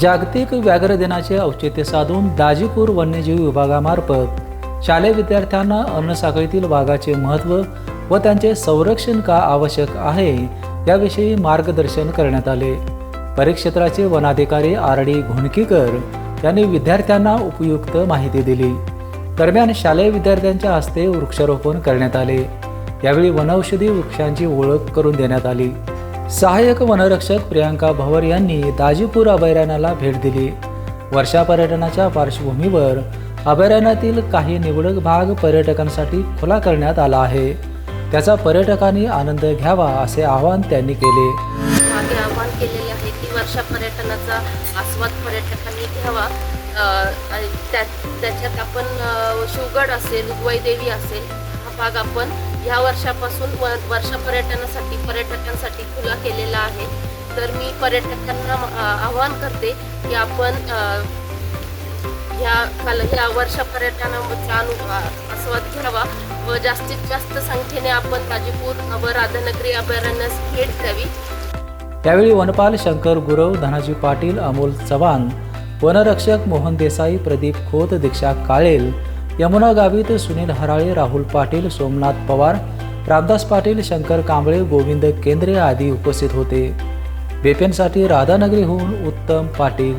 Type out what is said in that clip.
जागतिक व्याघ्र दिनाचे औचित्य साधून दाजीपूर वन्यजीव विभागामार्फत शालेय विद्यार्थ्यांना अन्नसाखळीतील वाघाचे महत्त्व व त्यांचे संरक्षण का आवश्यक आहे याविषयी मार्गदर्शन करण्यात आले. परिक्षेत्राचे वनाधिकारी आर डी घोणकीकर यांनी विद्यार्थ्यांना उपयुक्त माहिती दिली. दरम्यान शालेय विद्यार्थ्यांच्या हस्ते वृक्षारोपण करण्यात आले. यावेळी वनौषधी वृक्षांची ओळख करून देण्यात आली. सहाय्यक वनरक्षक प्रियांका भवर यांनी दाजीपूर अभयारण्याला भेट दिली. वर्षा पर्यटनाच्या पार्श्वभूमीवर अभयारण्यातील काही निवडक भाग पर्यटकांसाठी खुला करण्यात आला आहे. त्याचा पर्यटकांनी आनंद घ्यावा असे आवाहन त्यांनी केले. मागे आवाहन केलेले आहे की वर्षा पर्यटनाचा आस्वाद पर्यटकांनी घ्यावा. आणि त्या त्याच्यात आपण शिवगड असेल देवी असेल हा भाग आपण ह्या वर्षापासून व पर्यटनासाठी पर्यटकांसाठी खुला केलेला आहे. तर मी पर्यटकांना आवाहन करते की आपण ह्या काल ह्या वर्ष पर्यटनाचा अनुभव आस्वाद घ्यावा व जास्तीत जास्त संख्येने आपण ताजीपूर व राधानगरी अभयारण्यास भेट द्यावी. त्यावेळी वनपाल शंकर गुरव धनाजी पाटील अमोल चव्हाण वनरक्षक मोहन देसाई प्रदीप खोत दीक्षा काळेल यमुना गावित सुनील हराळे राहुल पाटील सोमनाथ पवार रामदास पाटील शंकर कांबळे गोविंद केंद्रे आदी उपस्थित होते. बेपेनसाठी राधानगरीहून उत्तम पाटील.